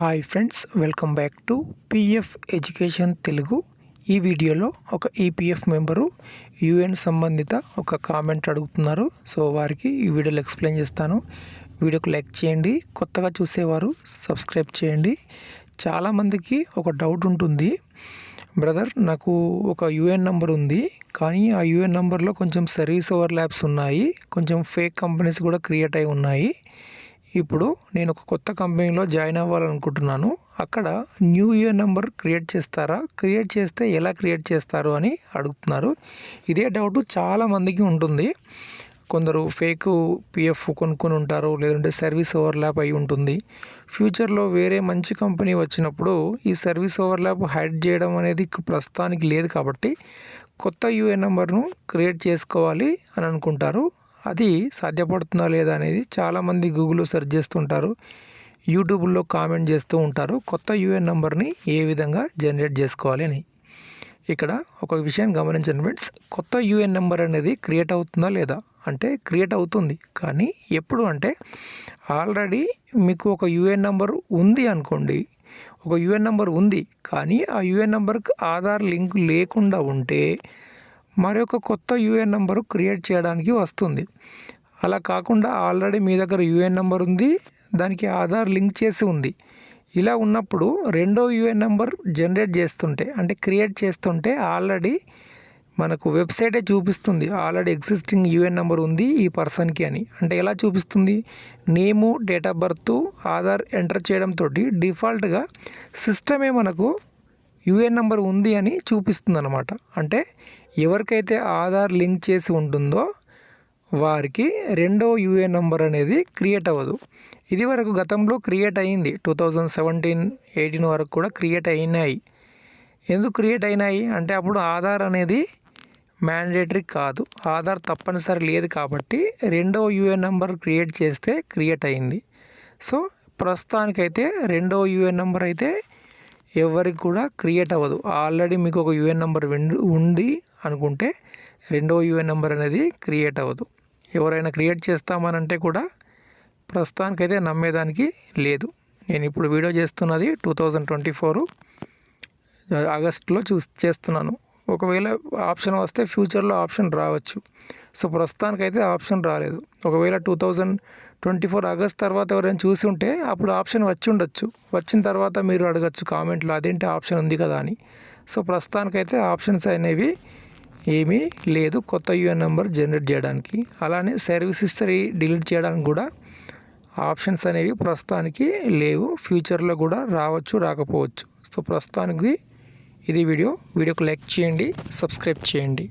Hi friends welcome back to PF education Telugu ఈ వీడియోలో ఒక ఈపీఎఫ్ మెంబరు యుఎన్ సంబంధిత ఒక కామెంట్ అడుగుతున్నారు. సో వారికి ఈ వీడియోలో ఎక్స్ప్లెయిన్ చేస్తాను. వీడియోకి లైక్ చేయండి. కొత్తగా చూసేవారు సబ్స్క్రైబ్ చేయండి. చాలామందికి ఒక డౌట్ ఉంటుంది. బ్రదర్ నాకు ఒక యూఎన్ నెంబర్ ఉంది. కానీ ఆ యూఎన్ నెంబర్లో కొంచెం సర్వీస్ ఓవర్ ల్యాబ్స్ ఉన్నాయి. కొంచెం ఫేక్ కంపెనీస్ కూడా క్రియేట్ అయి ఉన్నాయి. ఇప్పుడు నేను ఒక కొత్త కంపెనీలో జాయిన్ అవ్వాలనుకుంటున్నాను. అక్కడ న్యూ ఇయర్ నెంబర్ క్రియేట్ చేస్తారా? క్రియేట్ చేస్తే ఎలా క్రియేట్ చేస్తారు అని అడుగుతున్నారు. ఇదే డౌట్ చాలామందికి ఉంటుంది. కొందరు ఫేక్ పిఎఫ్ కొనుక్కొని ఉంటారు లేదంటే సర్వీస్ ఓవర్లాప్ అయి ఉంటుంది. ఫ్యూచర్లో వేరే మంచి కంపెనీ వచ్చినప్పుడు ఈ సర్వీస్ ఓవర్లాప్ హైడ్ చేయడం అనేది ప్రస్తుతానికి లేదు కాబట్టి కొత్త యూఏ నెంబర్ను క్రియేట్ చేసుకోవాలి అని అనుకుంటారు. అది సాధ్యపడుతుందా లేదా అనేది చాలామంది గూగుల్లో సెర్చ్ చేస్తుంటారు. యూట్యూబ్లో కామెంట్ చేస్తూ ఉంటారు. కొత్త యూఎన్ నెంబర్ని ఏ విధంగా జనరేట్ చేసుకోవాలి అని. ఇక్కడ ఒక విషయం గమనించండి ఫ్రెండ్స్. కొత్త యూఎన్ నెంబర్ అనేది క్రియేట్ అవుతుందా లేదా? అంటే క్రియేట్ అవుతుంది. కానీ ఎప్పుడు అంటే ఆల్రెడీ మీకు ఒక యూఎన్ నెంబర్ ఉంది అనుకోండి. ఒక యూఎన్ నెంబర్ ఉంది. కానీ ఆ యూఎన్ నెంబర్కి ఆధార్ లింక్ లేకుండా ఉంటే మరొక కొత్త యూఏఎన్ నెంబరు క్రియేట్ చేయడానికి వస్తుంది. అలా కాకుండా ఆల్రెడీ మీ దగ్గర యూఏఎన్ నెంబర్ ఉంది దానికి ఆధార్ లింక్ చేసి ఉంది. ఇలా ఉన్నప్పుడు రెండో యూఏఎన్ నెంబర్ జనరేట్ చేస్తుంటే అంటే క్రియేట్ చేస్తుంటే ఆల్రెడీ మనకు వెబ్సైటే చూపిస్తుంది. ఆల్రెడీ ఎగ్జిస్టింగ్ యూఎన్ నెంబర్ ఉంది ఈ పర్సన్కి అని. అంటే ఎలా చూపిస్తుంది? Name date of birth Aadhaar enter చేయడంతో డిఫాల్ట్గా సిస్టమే మనకు యూఏఎన్ నెంబర్ ఉంది అని చూపిస్తుంది అనమాట అంటే ఎవరికైతే ఆధార్ లింక్ చేసి ఉంటుందో వారికి రెండో యూఏఎన్ నెంబర్ అనేది క్రియేట్ అవ్వదు. ఇది వరకు గతంలో క్రియేట్ అయింది. టూ థౌజండ్ సెవెంటీన్ ఎయిటీన్ వరకు కూడా క్రియేట్ అయినాయి. ఎందుకు క్రియేట్ అయినాయి? అంటే అప్పుడు ఆధార్ అనేది మ్యాండేటరీ కాదు. ఆధార్ తప్పనిసరి లేదు కాబట్టి రెండో యూఏ నెంబర్ క్రియేట్ చేస్తే క్రియేట్ అయింది. సో ప్రస్తుతానికైతే రెండో యూఏఎన్ నెంబర్ అయితే ఎవరికి కూడా క్రియేట్ అవ్వదు. ఆల్రెడీ మీకు ఒక యూఎన్ నెంబర్ ఉండి అనుకుంటే రెండో యూఎన్ నెంబర్ అనేది క్రియేట్ అవ్వదు. ఎవరైనా క్రియేట్ చేస్తామనంటే కూడా ప్రస్తుతానికైతే నమ్మేదానికి లేదు. నేను ఇప్పుడు వీడియో చేస్తున్నది టూ థౌజండ్ ట్వంటీ ఫోర్ ఆగస్ట్లో చూ చేస్తున్నాను. ఒకవేళ ఆప్షన్ వస్తే ఫ్యూచర్లో ఆప్షన్ రావచ్చు. సో ప్రస్తుతానికైతే ఆప్షన్ రాలేదు. ఒకవేళ two thousand twenty four August తర్వాత ఎవరైనా చూసి ఉంటే అప్పుడు ఆప్షన్ వచ్చి ఉండొచ్చు. వచ్చిన తర్వాత మీరు అడగచ్చు కామెంట్లో అదేంటి ఆప్షన్ ఉంది కదా అని. సో ప్రస్తుతానికైతే ఆప్షన్స్ అనేవి ఏమీ లేదు. కొత్త యూఎన్ నెంబర్ జనరేట్ చేయడానికి. అలానే సర్వీస్ హిస్టరీ డిలీట్ చేయడానికి కూడా ఆప్షన్స్ అనేవి ప్రస్తుతానికి లేవు. ఫ్యూచర్లో కూడా రావచ్చు రాకపోవచ్చు. సో ప్రస్తుతానికి ఇది వీడియో. వీడియోకు లైక్ చేయండి సబ్స్క్రైబ్ చేయండి.